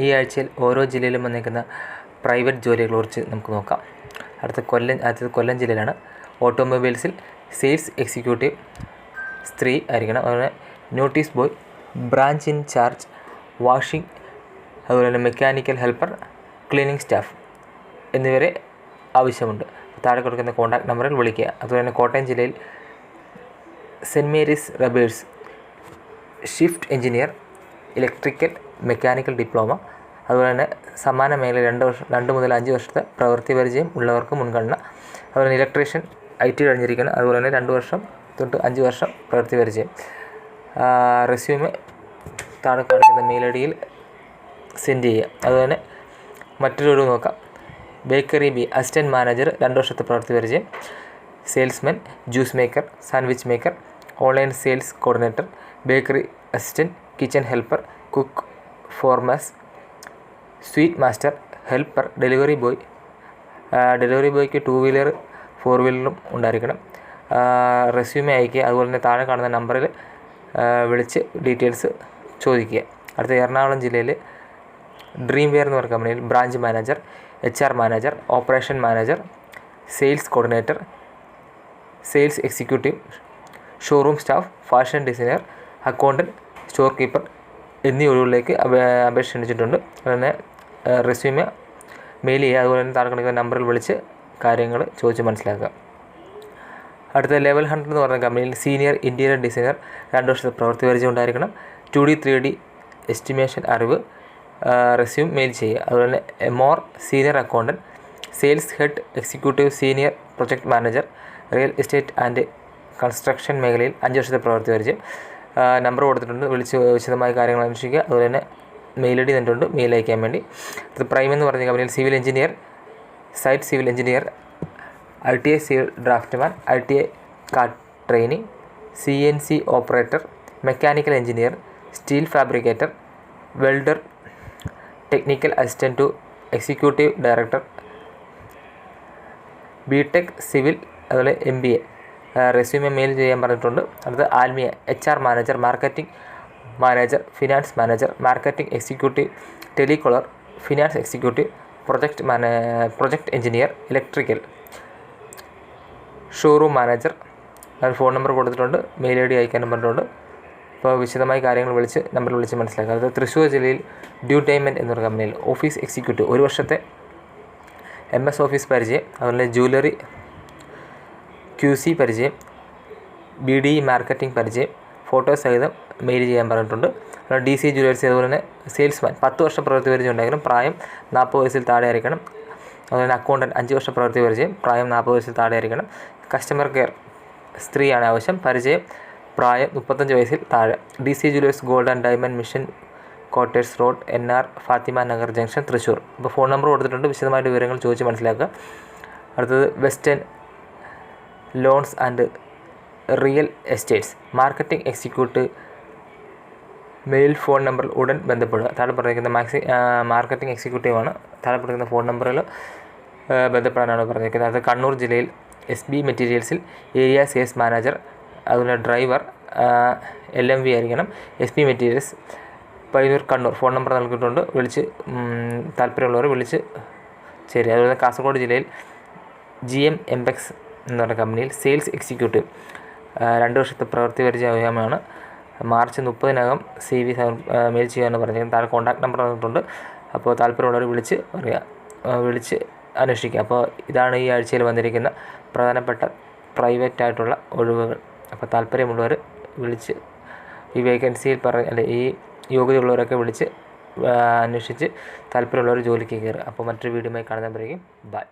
ഈ ആഴ്ചയിൽ ഓരോ ജില്ലയിലും വന്നിരിക്കുന്ന പ്രൈവറ്റ് ജോലികളെ കുറിച്ച് നമുക്ക് നോക്കാം. അടുത്ത കൊല്ലം അടുത്തത് കൊല്ലം ജില്ലയിലാണ്. ഓട്ടോമൊബൈൽസിൽ സെയിൽസ് എക്സിക്യൂട്ടീവ് സ്ത്രീ ആയിരിക്കണം. അതുപോലെ notice boy branch in charge washing അതുപോലെ തന്നെ മെക്കാനിക്കൽ ഹെൽപ്പർ ക്ലീനിങ് സ്റ്റാഫ് എന്നിവരെ ആവശ്യമുണ്ട്. താഴെ കൊടുക്കുന്ന കോൺടാക്ട് നമ്പറിൽ വിളിക്കുക. അതുപോലെ തന്നെ കോട്ടയം ജില്ലയിൽ Saint Mary's Rubbers shift engineer electrical mechanical diploma അതുപോലെ തന്നെ സമാന മേഖല രണ്ട് വർഷം രണ്ട് മുതൽ അഞ്ച് വർഷത്തെ പ്രവൃത്തി പരിചയം ഉള്ളവർക്ക് മുൻഗണന. അതുപോലെ തന്നെ ഇലക്ട്രീഷ്യൻ ഐ ടി കഴിഞ്ഞിരിക്കണം അതുപോലെ തന്നെ രണ്ട് വർഷം തൊട്ട് അഞ്ച് വർഷം പ്രവൃത്തി പരിചയം. റെസ്യൂമ് താഴെ കാണിക്കുന്ന മെയിൽ ഐ ഡിയിൽ സെൻഡ് ചെയ്യുക. അതുപോലെ മറ്റൊരു നോക്കാം. ബേക്കറി ബി അസിസ്റ്റന്റ് മാനേജർ രണ്ട് വർഷത്തെ പ്രവൃത്തി പരിചയം. Salesman juice maker sandwich maker online sales coordinator bakery assistant kitchen helper cook ഫോർമാസ് sweet master helper delivery boy delivery ബോയ്ക്ക് two wheeler four വീലറും ഉണ്ടായിരിക്കണം. റെസ്യൂമെ അയക്കുക. അതുപോലെ തന്നെ താഴെ കാണുന്ന നമ്പറിൽ വിളിച്ച് ഡീറ്റെയിൽസ് ചോദിക്കുക. അടുത്ത എറണാകുളം ജില്ലയിൽ ഡ്രീം വെയർ എന്ന് പറയുന്ന കമ്പനിയിൽ branch manager H R manager operation manager sales coordinator sales executive showroom staff fashion designer accountant store keeper എന്നീ ഒഴിവുകളിലേക്ക് അപേക്ഷ ക്ഷണിച്ചിട്ടുണ്ട്. അതുപോലെ റെസ്യൂമെ മെയിൽ ചെയ്യുക അതുപോലെ തന്നെ താഴെ കിടക്കുന്ന നമ്പറിൽ വിളിച്ച് കാര്യങ്ങൾ ചോദിച്ച് മനസ്സിലാക്കുക. അടുത്ത ലെവൽ ഹൺഡ്രഡ് എന്ന് പറഞ്ഞ കമ്പനിയിൽ സീനിയർ ഇന്റീരിയർ ഡിസൈനർ രണ്ട് വർഷത്തെ പ്രവൃത്തി പരിചയം ഉണ്ടായിരിക്കണം two D three D estimation അറിവ് റെസ്യൂം മെയിൽ ചെയ്യുക. അതുപോലെ തന്നെ more senior accountant sales head executive senior project manager real estate and construction മേഖലയിൽ അഞ്ച് വർഷത്തെ പ്രവൃത്തി പരിചയം. നമ്പർ കൊടുത്തിട്ടുണ്ട്. വിളിച്ച് വിശദമായ കാര്യങ്ങൾ അന്വേഷിക്കുക. അതുപോലെ തന്നെ മെയിൽ ഐ ഡി തന്നിട്ടുണ്ട്. മെയിൽ അയക്കാൻ വേണ്ടി. പ്രൈം എന്ന് പറഞ്ഞ കമ്പനിയിൽ civil engineer site civil engineer I T I civil draftsman I T I card training C N C operator mechanical engineer steel fabricator welder technical assistant to executive director B tech civil അതുപോലെ M B A resume mail ചെയ്യാൻ പറഞ്ഞിട്ടുണ്ട്. അടുത്ത് Almiya H R manager marketing manager finance manager marketing executive telecaller finance executive project മാനേ project engineer electrical showroom manager phone number കൊടുത്തിട്ടുണ്ട്. Mail I D അയക്കാനും പറഞ്ഞിട്ടുണ്ട്. അപ്പോൾ വിശദമായ കാര്യങ്ങൾ വിളിച്ച് നമ്പർ വിളിച്ച് മനസ്സിലാക്കുക അത് തൃശ്ശൂർ ജില്ലയിൽ ഡ്യൂ ഡൈമൻഡ് എന്നൊരു കമ്പനിയിൽ ഓഫീസ് എക്സിക്യൂട്ടീവ് ഒരു വർഷത്തെ എം എസ് ഓഫീസ് പരിചയം അതുപോലെ ജ്വല്ലറി ക്യു സി പരിചയം ബി ഡി മാർക്കറ്റിംഗ് പരിചയം ഫോട്ടോ സഹിതം മെയിൽ ചെയ്യാൻ പറഞ്ഞിട്ടുണ്ട്. ഡി സി ജുവലേഴ്സ് അതുപോലെ തന്നെ സെയിൽസ്മാൻ പത്ത് വർഷം പ്രവൃത്തി പരിചയം ഉണ്ടെങ്കിലും പ്രായം നാൽപ്പത് വയസ്സിൽ താഴെ ആയിരിക്കണം. അതുപോലെ തന്നെ അക്കൗണ്ടന്റ് അഞ്ച് വർഷം പ്രവൃത്തി പരിചയം പ്രായം നാൽപ്പത് വയസ്സിൽ താഴെ ആയിരിക്കണം. കസ്റ്റമർ കെയർ സ്ത്രീയാണ് ആവശ്യം. പരിചയം പ്രായം മുപ്പത്തഞ്ച് വയസ്സിൽ താഴെ. D C jewellers gold and diamond mission quarters road N R Fathima Nagar junction Thrissur ഇപ്പോൾ ഫോൺ നമ്പർ കൊടുത്തിട്ടുണ്ട്. വിശദമായിട്ട് വിവരങ്ങൾ ചോദിച്ച് മനസ്സിലാക്കുക. അടുത്തത് western loans and real estates. Marketing executive mail phone number ഉടൻ ബന്ധപ്പെടുക. താഴെ പറഞ്ഞിരിക്കുന്ന മാക്സി മാർക്കറ്റിംഗ് എക്സിക്യൂട്ടീവാണ് താഴെ പറഞ്ഞിരിക്കുന്ന ഫോൺ നമ്പറിൽ ബന്ധപ്പെടാനാണ് പറഞ്ഞിരിക്കുന്നത്. അത് കണ്ണൂർ ജില്ലയിൽ എസ് ബി മെറ്റീരിയൽസിൽ ഏരിയ സെയിൽസ് മാനേജർ അതുപോലെ ഡ്രൈവർ എൽ എം വി ആയിരിക്കണം. S B materials Payyur Kannur. Phone number നൽകിയിട്ടുണ്ട്. വിളിച്ച് താല്പര്യമുള്ളവർ വിളിച്ച് ചേരുക. അതുപോലെ കാസർഗോഡ് ജില്ലയിൽ ജി എം എംപെക്സ് എന്ന് പറഞ്ഞ കമ്പനിയിൽ സെയിൽസ് എക്സിക്യൂട്ടീവ്. രണ്ട് വർഷത്തെ പ്രവൃത്തി പരിചയമാണ് മാർച്ച് മുപ്പതിനകം സി വി മെയിൽ ചെയ്യാമെന്ന് പറഞ്ഞിരിക്കുന്നത് താഴെ കോൺടാക്ട് നമ്പർ തന്നിട്ടുണ്ട് അപ്പോൾ താല്പര്യമുള്ളവർ വിളിച്ച് പറയുക വിളിച്ച് അന്വേഷിക്കുക അപ്പോൾ ഇതാണ് ഈ ആഴ്ചയിൽ വന്നിരിക്കുന്ന പ്രധാനപ്പെട്ട പ്രൈവറ്റ് ആയിട്ടുള്ള ഒഴിവുകൾ. അപ്പോൾ താല്പര്യമുള്ളവർ വിളിച്ച് ഈ വേക്കൻസിയിൽ പറഞ്ഞ അല്ലെ ഈ യോഗ്യതയുള്ളവരൊക്കെ വിളിച്ച് അന്വേഷിച്ച് താല്പര്യമുള്ളവർ ജോലിക്ക് കയറുക. അപ്പോൾ മറ്റൊരു വീഡിയോയുമായി കാണുന്നവരേക്കും ബൈ.